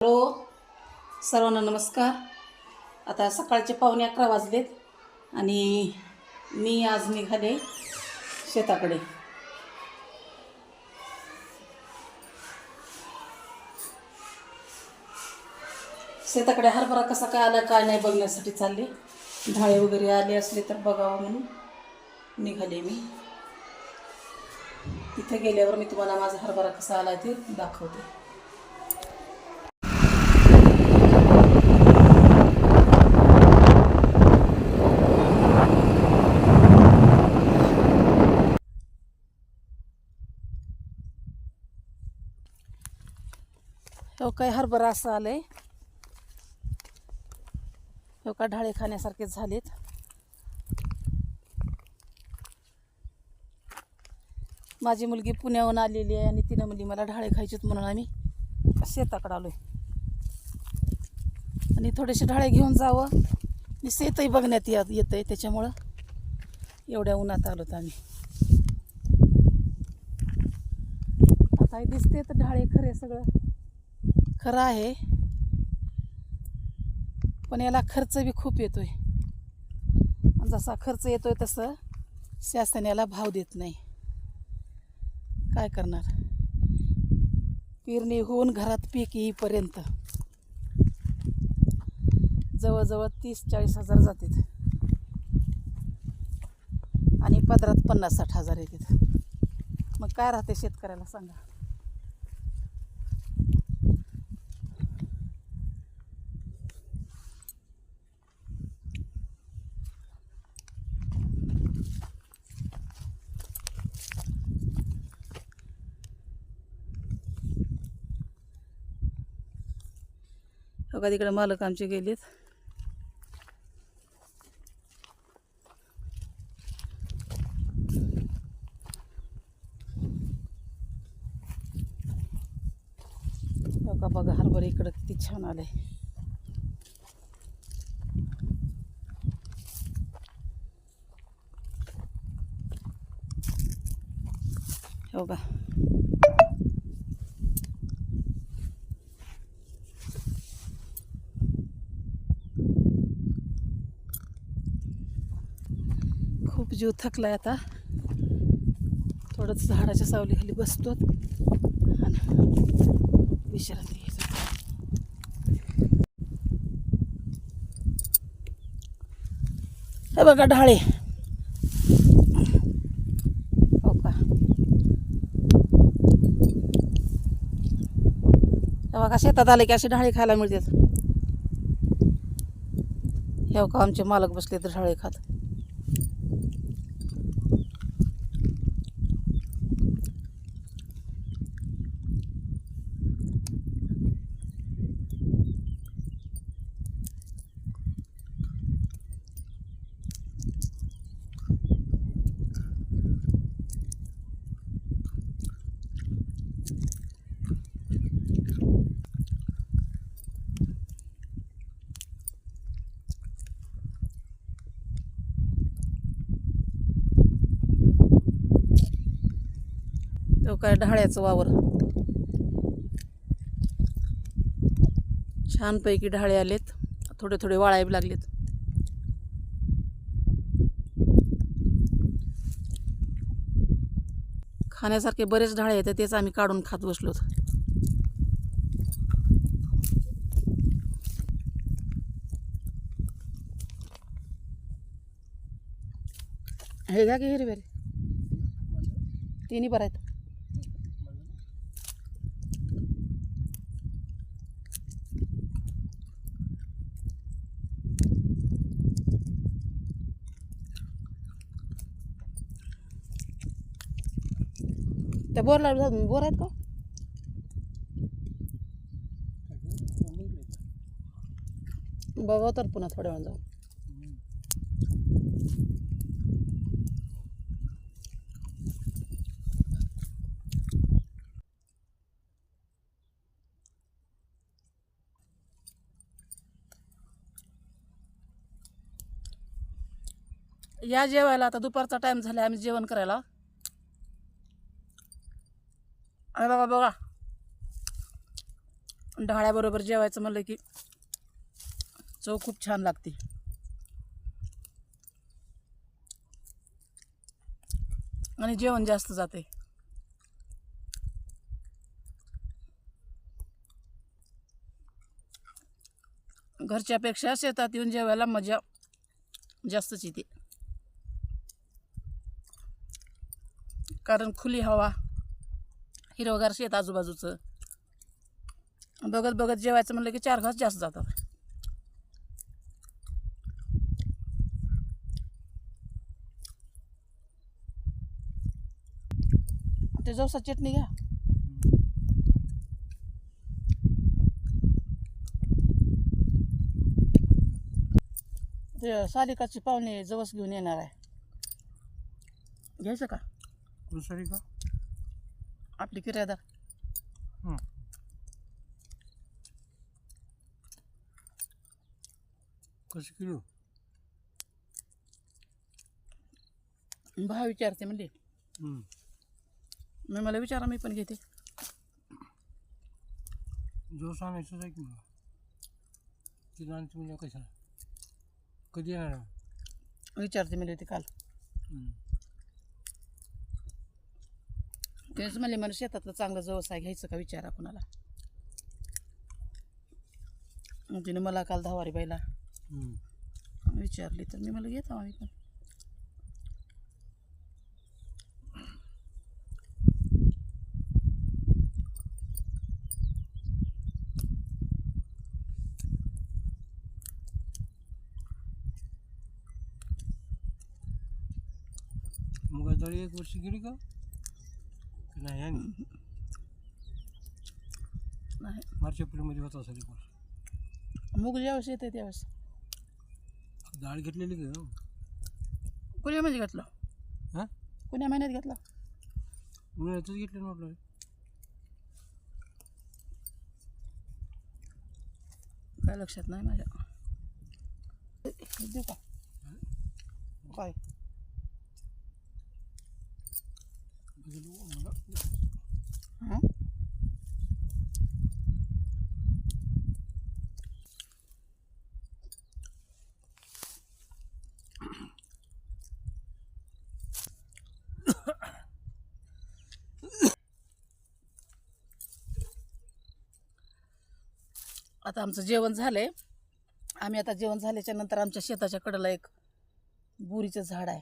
Hello सर्वांना नमस्कार. आता सकाळचे पावणे अकरा वाजलेत आणि मी आज निघाले शेताकडे. शेताकडे हरभरा कसा काय आला काय नाही बघण्यासाठी चालले. ढाळे वगैरे आले असले तर बघावं म्हणून निघाले मी. तिथे गेल्यावर मी तुम्हाला माझा हरभरा कसा आला ते दाखवते. हो काय हरभरा असं आलंय. हो का ढाळे खाण्यासारखेच झालेत. माझी मुलगी पुण्याहून आलेली आहे आणि तिनं मुली मला ढाळे खायचीत म्हणून आम्ही शेताकडे आहे आणि थोडेसे ढाळे घेऊन जावं. मी शेतही बघण्यात येत येतं आहे त्याच्यामुळं एवढ्या उन्हात आलोत आम्ही. आता हे दिसते तर ढाळे खरे सगळं. खरं आहे. पण याला खर्च बी खूप येतो आणि जसा खर्च येतो आहे तसं शासन याला भाव देत नाही. काय करणार? पेरणी होऊन घरात पीक येईपर्यंत जवळजवळ तीस चाळीस हजार जातात. आणि पदरात पन्नास साठ हजार येतात. मग काय राहते शेतकऱ्याला सांगा? बघा तिकडे मालक आमचे गेलेत. बघा बघा हरभर इकडं किती छान आले बघा हो जीव थकलाय आता. थोडंच झाडाच्या सावलीखाली बसतो. आणि विश्रांती हे बघा ढाळे. हो का? हे बघा शेतात आले की असे ढाळे खायला मिळतात. हे का आमचे मालक बसले तर ढाळे खात. तो काय ढाळ्याचं वावर. छानपैकी ढाळे आलेत. थोडे थोडे वाळाय लागलेत. खाण्यासारखे बरेच ढाळे आहेत तेच आम्ही काढून खात बसलोत. हे घ्या की हिरवे. तिन्ही बरं आहेत. त्या बोरला बोर आहेत का? बघा तर पुन्हा थोड्या वेळ जाऊन. या जेवायला आता दुपारचा टाइम झाला आम्ही जेवण करायला. आणि बाबा बघा. ढाळ्याबरोबर जेवायचं म्हणलं की चव खूप छान लागते. आणि जेवण जास्त जाते. घरच्यापेक्षा शेतात येऊन जेवायला मजा जास्तच येते. कारण खुली हवा हिरवगार शेत आजूबाजूचं. बघत बघत जेवायचं म्हणलं की चार घास जास्त जातात. ते जवसा चटणी घ्या. ते सालिकाची पाहुणे जवस घेऊन येणार आहे. घ्यायचं का? दुसरी का? आपली किरायदार. कसं किलो? भाव विचारते म्हणजे. मी मला विचारा मी पण घेते. जोस आणायचंच आहे की मला. तिला आणते म्हणजे कशाला कधी येणार? विचारते मी ते काल हं. तेच म्हणले मला शेतातलं चांगलं आहे घ्यायचं का विचारा कुणाला? तिने मला काल दहावारी बाईला. विचारली तर मी मला घेतो आम्ही पण. मग एक वर्ष गेली की? नाही आहे ना? नाही. मार्च एप्रिलमध्ये होत असेल एक वर्ष मूग ज्यावेळेस येते त्यावेळेस. डाळ घेतलेली का कोण्या मध्ये घेतलं? हां? कोण्या महिन्यात घेतला? उन्हाळ्यातच घेतलं ना म्हटलं काय लक्षात नाही माझ्या. देऊ का? काय? बघितलं मला हां आता आमचं जेवण झालं आहे आम्ही आता जेवण झाल्याच्यानंतर आमच्या शेताच्या कडेला एक बोरीचं झाड आहे.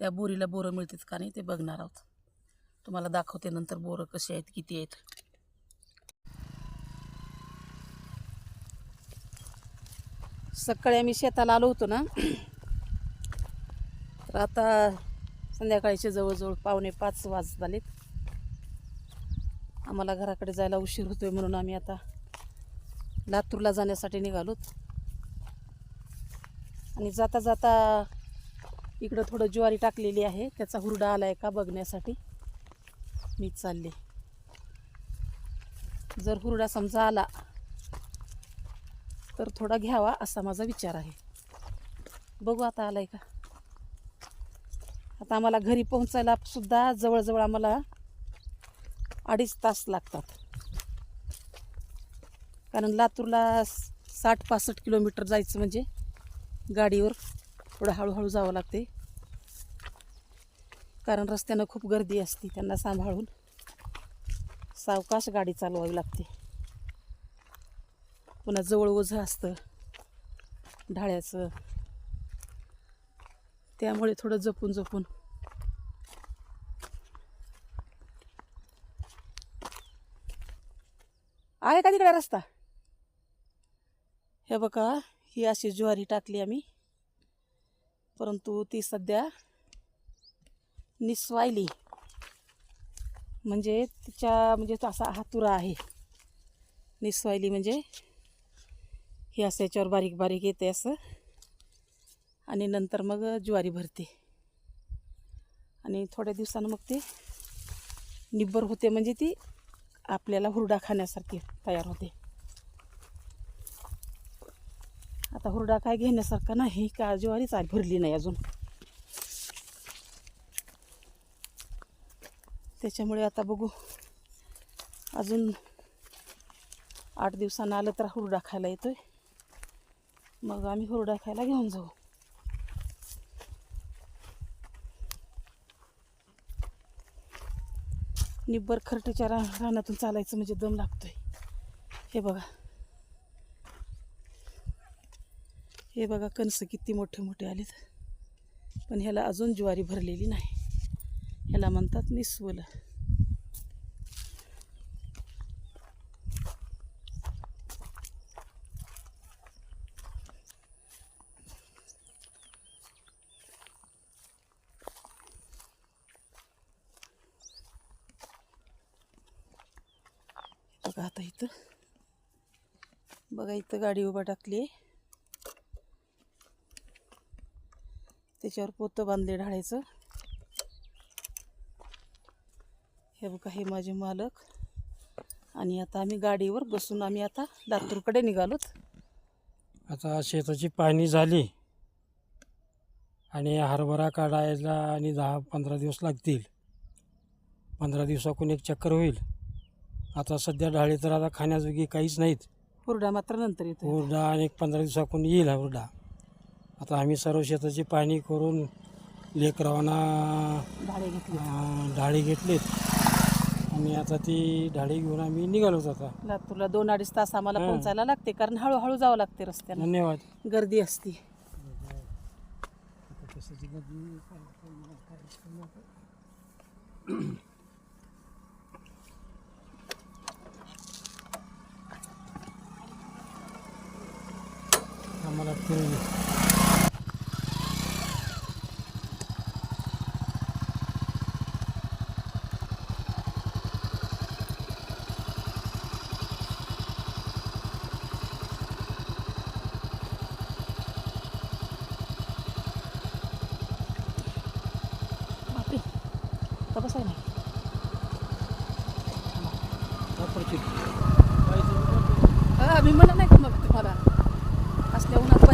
त्या बोरीला बोरं मिळतात का नाही ते बघणार आहोत. तुम्हाला दाखवते नंतर बोरं कशी आहेत किती आहेत. सकाळी आम्ही शेताला आलो होतो ना. तर आता संध्याकाळचे जवळजवळ पावणे पाच वाजत आलेत आम्हाला घराकडे जायला उशीर होतोय म्हणून आम्ही आता लातूरला जाण्यासाठी निघालोत आणि जाता जाता इकडं थोडं ज्वारी टाकलेली आहे. त्याचा हुरडा आला आहे का बघण्यासाठी. मी चालले. जर हुरडा समजा आला तर थोडा घ्यावा असा माझा विचार आहे. बघू आता आला आहे का. आता आम्हाला घरी पोहोचायला सुद्धा जवळजवळ आम्हाला अडीच तास लागतात. कारण लातूरला साठ पासष्ट किलोमीटर जायचं म्हणजे गाडीवर थोडं हळूहळू जावं लागते. कारण रस्त्यानं खूप गर्दी असते त्यांना सांभाळून सावकाश गाडी चालवावी लागते. पुन्हा जवळ ओझं असतं ढाळ्याचं. त्यामुळे थोडं जपून जपून आहे का तिकडे रस्ता? हे बघा ही अशी ज्वारी टाकली आम्ही. परंतु ती सध्या निसवायली. म्हणजे तिच्या म्हणजे तो असा हातुरा आहे. निसवायली म्हणजे हे असं याच्यावर बारीक बारीक येते असं. आणि नंतर मग ज्वारी भरते. आणि थोड्या दिवसानं मग ते निब्बर होते. म्हणजे ती आपल्याला हुरडा खाण्यासारखी तयार होते. आता हुरडा काय घेण्यासारखा नाही. का ज्वारीच आहे. भरली नाही अजून. त्याच्यामुळे आता बघू. अजून आठ दिवसानं आलं तर हुरडा खायला येतोय. मग आम्ही हुरडा खायला घेऊन जाऊ. निब्बर खरटीच्या रा रानातून चालायचं म्हणजे दम लागतोय. हे बघा. हे बघा कणसं किती मोठे मोठे आलेत. पण ह्याला अजून ज्वारी भरलेली नाही. ह्याला म्हणतात निस्वलं. बघा आता इथं. बघा इथं गाडी उभा टाकली आहे त्याच्यावर पोतं बांधले ढाळायचं हे बघा हे माझे मालक. आणि आता आम्ही गाडीवर बसून आम्ही आता लातूरकडे निघालोत. आता शेताची पाहणी झाली. आणि हरभरा काढायला आणि दहा पंधरा दिवस लागतील. पंधरा दिवसाकून एक चक्कर होईल. आता सध्या डाळे तर आता खाण्याजोगी काहीच नाहीत. हुरडा मात्र नंतर येतो हुरडा आणि एक पंधरा दिवसाकून येईल हा हुरडा. आता आम्ही सर्व शेताची पाहणी करून लेकरावांना ढाळे घेतले अं, डाळे घेतलेत. आणि आता ती डाळे घेऊन आम्ही निघालोत आता. लातूरला दोन अडीच तास आम्हाला हां. पोहोचायला लागते कारण हळूहळू जावं लागते रस्त्याला. धन्यवाद. गर्दी असती. नाही हा, मी म्हणलं नाही तुम्हाला असल्या उन्हात